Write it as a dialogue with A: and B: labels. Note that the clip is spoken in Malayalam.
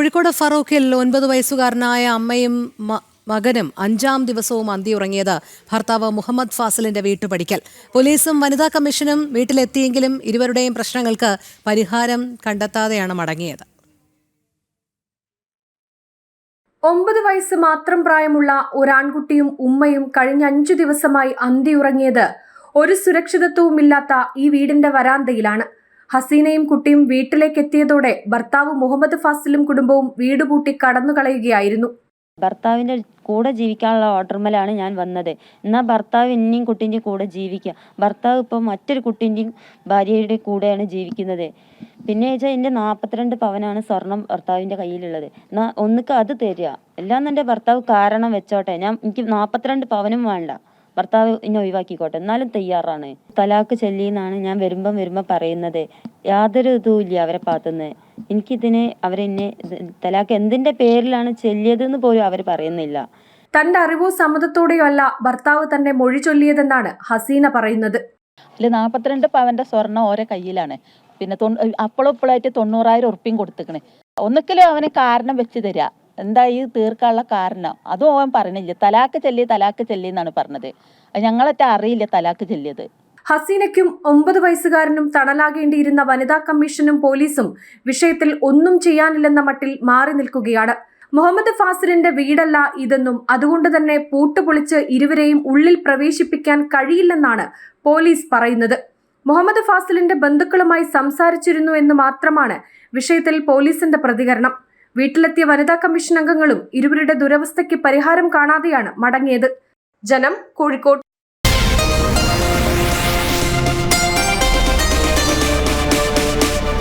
A: കോഴിക്കോട് ഫറൂഖിൽ ഒൻപത് വയസ്സുകാരനായ അമ്മയും മകനും അഞ്ചാം ദിവസവും അന്തിയുറങ്ങിയത് ഭർത്താവ് മുഹമ്മദ് ഫാസിലിന്റെ വീട്ടുപടിക്കൽ. പോലീസും വനിതാ കമ്മീഷനും വീട്ടിലെത്തിയെങ്കിലും ഇരുവരുടെയും പ്രശ്നങ്ങൾക്ക് പരിഹാരം കണ്ടെത്താതെയാണ് മടങ്ങിയത്.
B: ഒമ്പത് വയസ്സ് മാത്രം പ്രായമുള്ള ഒരാൺകുട്ടിയും ഉമ്മയും കഴിഞ്ഞ അഞ്ചു ദിവസമായി അന്തിയുറങ്ങിയത് ഒരു സുരക്ഷിതത്വവുമില്ലാത്ത ഈ വീടിന്റെ വരാന്തയിലാണ്. ഹസീനയും കുട്ടിയും വീട്ടിലേക്ക് എത്തിയതോടെ ഭർത്താവ് മുഹമ്മദ് ഫാസിലും കുടുംബവും വീട് പൂട്ടി കടന്നുകളയുകയായിരുന്നു
C: ഭർത്താവിന്റെ കൂടെ ജീവിക്കാനുള്ള ഓട്ടർമലാണ് ഞാൻ വന്നത്. എന്നാൽ ഭർത്താവ് എന്നെയും കുട്ടീന്റെയും കൂടെ ജീവിക്കുക. ഭർത്താവ് ഇപ്പോൾ മറ്റൊരു കുട്ടീന്റെയും ഭാര്യയുടെ കൂടെയാണ് ജീവിക്കുന്നത്. പിന്നെ വെച്ചാൽ എന്റെ നാൽപ്പത്തിരണ്ട് പവനാണ് സ്വർണം ഭർത്താവിന്റെ കയ്യിലുള്ളത്. എന്നാൽ ഒന്നിക്ക് അത് തരിക. എല്ലാം എന്റെ ഭർത്താവ് കാരണം വെച്ചോട്ടെ. ഞാൻ എനിക്ക് നാൽപ്പത്തിരണ്ട് പവനും വേണ്ട. ഭർത്താവ് എന്നെ ഒഴിവാക്കിക്കോട്ടെ. എന്നാലും തയ്യാറാണ്. തലാക്ക് ചൊല്ലിയെന്നാണ് ഞാൻ വരുമ്പം വരുമ്പം പറയുന്നത്. യാതൊരു ഇതും ഇല്ല അവരെ ഭാഗത്തുനിന്ന്. എനിക്കിതിന് അവരെന്നെ തലാക്ക് എന്തിന്റെ പേരിലാണ് ചൊല്ലിയതെന്ന് പോലും അവർ പറയുന്നില്ല.
B: തന്റെ അറിവോ സമ്മതത്തോടെയോ അല്ല ഭർത്താവ് തന്റെ മൊഴി ചൊല്ലിയതെന്നാണ് ഹസീന പറയുന്നത്.
D: അല്ല നാൽപ്പത്തിരണ്ട് പവന്റെ സ്വർണം ഓരോ കയ്യിലാണ്. പിന്നെ തൊണ്ണൂ- അപ്പളും ഇപ്പോഴായിട്ട് തൊണ്ണൂറായിരം ഉറുപ്പിയും കൊടുത്തേക്കണേ. ഒന്നിക്കലും അവന് കാരണം വെച്ച് തരിക എന്താ ഈ തീർക്കാനുള്ള കാരണം. അതും അവൻ പറയണില്ല തലാക്ക് ചെല്ലി തലാക്ക് ചെല്ലി എന്നാണ് പറഞ്ഞത്. ഞങ്ങളൊക്കെ അറിയില്ല തലാക്ക് ചെല്ലിയത്.
B: ഹസീനയ്ക്കും ഒമ്പത് വയസ്സുകാരനും തണലാകേണ്ടിയിരുന്ന വനിതാ കമ്മീഷനും പോലീസും വിഷയത്തിൽ ഒന്നും ചെയ്യാനില്ലെന്ന മട്ടിൽ മാറി നിൽക്കുകയാണ്. മുഹമ്മദ് ഫാസിലിന്റെ വീടല്ല ഇതെന്നും അതുകൊണ്ട് തന്നെ പൂട്ടുപൊളിച്ച് ഇരുവരെയും ഉള്ളിൽ പ്രവേശിപ്പിക്കാൻ കഴിയില്ലെന്നാണ് പോലീസ് പറയുന്നത്. മുഹമ്മദ് ഫാസിലിന്റെ ബന്ധുക്കളുമായി സംസാരിച്ചിരുന്നു എന്ന് മാത്രമാണ് വിഷയത്തിൽ പോലീസിന്റെ പ്രതികരണം. വീട്ടിലെത്തിയ വനിതാ കമ്മീഷൻ അംഗങ്ങളും ഇരുവരുടെ ദുരവസ്ഥയ്ക്ക് പരിഹാരം കാണാതെയാണ് മടങ്ങിയത്. ജനം കോഴിക്കോട്